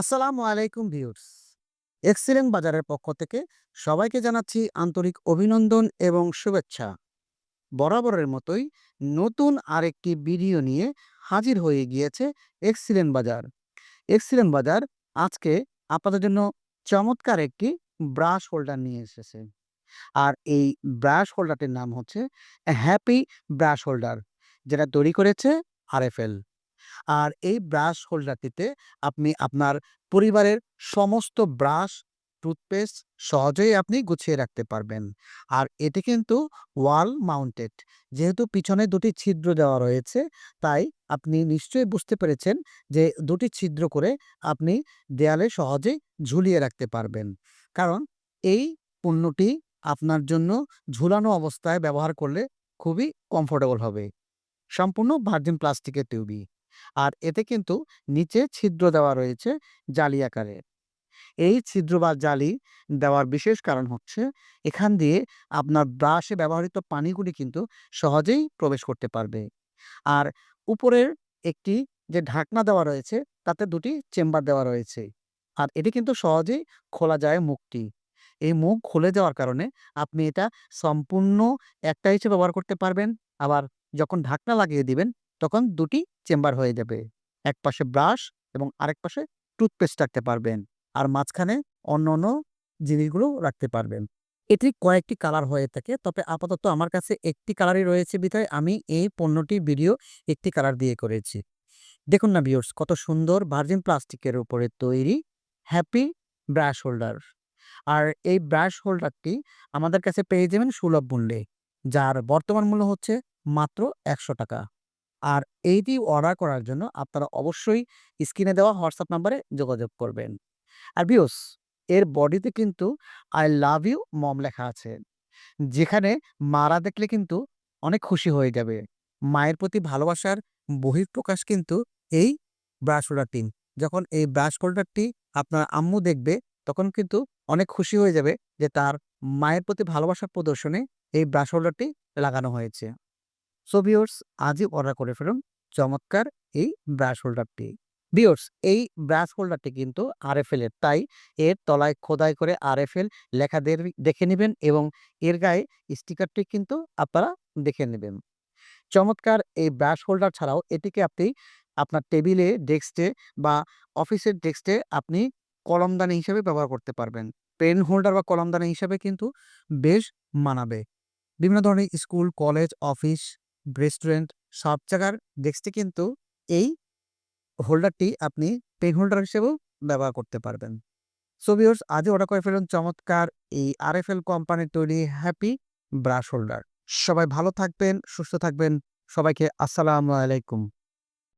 আসসালামু আলাইকুম viewers. Excellent বাজারের পক্ষ থেকে সবাইকে জানাচ্ছি আন্তরিক অভিনন্দন এবং শুভেচ্ছা। বরাবরের মতোই নতুন আরেকটি ভিডিও নিয়ে হাজির হয়ে গিয়েছে এক্সিলেন্ট বাজার। এক্সিলেন্ট বাজার আজকে আপনাদের জন্য চমৎকার একটি ব্রাশ হোল্ডার নিয়ে এসেছে। আর এই ব্রাশ হোল্ডারটির নাম হচ্ছে হ্যাপি ব্রাশ হোল্ডার, যেটা তৈরি করেছে আরএফএল। আর এই ব্রাশ হোল্ডারটিতে আপনি আপনার পরিবারের সমস্ত ব্রাশ, টুথপেস্ট সহজেই আপনি গুছিয়ে রাখতে পারবেন। আর এটি কিন্তু ওয়াল মাউন্টেড। যেহেতু পিছনে দুটি ছিদ্র দেওয়া রয়েছে, তাই আপনি নিশ্চয়ই বুঝতে পেরেছেন যে দুটি ছিদ্র করে আপনি দেয়ালে সহজেই ঝুলিয়ে রাখতে পারবেন। কারণ এই পণ্যটি আপনার জন্য ঝুলানো অবস্থায় ব্যবহার করলে খুবই কমফোর্টেবল হবে। সম্পূর্ণ ভার্জিন প্লাস্টিকের টিউবই। আর এতে কিন্তু নিচে ছিদ্র দেওয়া রয়েছে জালি আকারে। এই ছিদ্র বা জালি দেওয়ার বিশেষ কারণ হচ্ছে এখান দিয়ে আপনার ব্রাশে ব্যবহৃত পানিগুলি কিন্তু সহজেই প্রবেশ করতে পারবে। আর উপরের একটি যে ঢাকনা দেওয়া রয়েছে তাতে দুটি চেম্বার দেওয়া রয়েছে। আর এটি কিন্তু সহজেই খোলা যায় মুখটি। এই মুখ খুলে যাওয়ার কারণে আপনি এটা সম্পূর্ণ একটা হিসেবে ব্যবহার করতে পারবেন। আবার যখন ঢাকনা লাগিয়ে দিবেন তখন দুটি চেম্বার হয়ে যাবে। এক পাশে ব্রাশ এবং আরেক পাশে টুথপেস্ট রাখতে পারবেন। আর মাঝখানে অন্য অন্য জিনিসগুলো রাখতে পারবেন। এটি কয়েকটি কালার হয়ে থাকে। তবে আপাতত আমার কাছে একটি কালারই রয়েছে বিধায় আমি এই পণ্যটি ভিডিও একটি কালার দিয়ে করেছি। দেখুন না ভিউয়ার্স কত সুন্দর ভার্জিন প্লাস্টিকের উপরে তৈরি হ্যাপি ব্রাশ হোল্ডার। আর এই ব্রাশ হোল্ডারটি আমাদের কাছে পেয়ে যাবেন সুলভ মূল্যে। যার বর্তমান মূল্য হচ্ছে মাত্র ৳১০০ আর এইটি অর্ডার করার জন্য আপনারা অবশ্যই স্ক্রিনে দেওয়া হোয়াটসঅ্যাপ নাম্বারে যোগাযোগ করবেন। আর ভিউয়ার্স, এর বডিতে কিন্তু আই লাভ ইউ মম লেখা আছে। যেখানে মারা দেখলে কিন্তু অনেক খুশি হয়ে যাবে। মায়ের প্রতি ভালোবাসার বহিঃপ্রকাশ কিন্তু এই ব্রাশ হোল্ডারটি। যখন এই ব্রাশ হোল্ডারটি আপনার আম্মু দেখবে, তখন কিন্তু অনেক খুশি হয়ে যাবে যে তার মায়ের প্রতি ভালোবাসার প্রদর্শনে এই ব্রাশ হোল্ডারটি লাগানো হয়েছে। সো ভিউয়ার্স আজই অর্ডার করে ফেলুন চমৎকার এই ব্রাশ হোল্ডারটি। ভিউয়ার্স এই ব্রাশ হোল্ডারটি কিন্তু আর এফ এর। তাই এর তলায় খোদাই করে আর এফ এল লেখা দেখে নেবেন এবং এর গায়ে স্টিকারটি কিন্তু আপনারা দেখে নেবেন। চমৎকার এই ব্রাশ হোল্ডার ছাড়াও এটিকে আপনি আপনার টেবিলে, ডেস্কে বা অফিসের ডেস্কে আপনি কলমদানি হিসেবে ব্যবহার করতে পারবেন। পেন হোল্ডার বা কলমদানি হিসেবে কিন্তু বেশ মানাবে। বিভিন্ন ধরনের স্কুল, কলেজ, অফিস, রেস্টুরেন্ট সব জায়গার ডেস্কে কিন্তু এই হোল্ডারটি আপনি পেন হোল্ডার হিসেবেও ব্যবহার করতে পারবেন। সো ভিউর্স অর্ডার করে ফেলুন চমৎকার এই আর এফ এল কোম্পানির তৈরি হ্যাপি ব্রাশ হোল্ডার। সবাই ভালো থাকবেন, সুস্থ থাকবেন। সবাইকে আসসালামু আলাইকুম।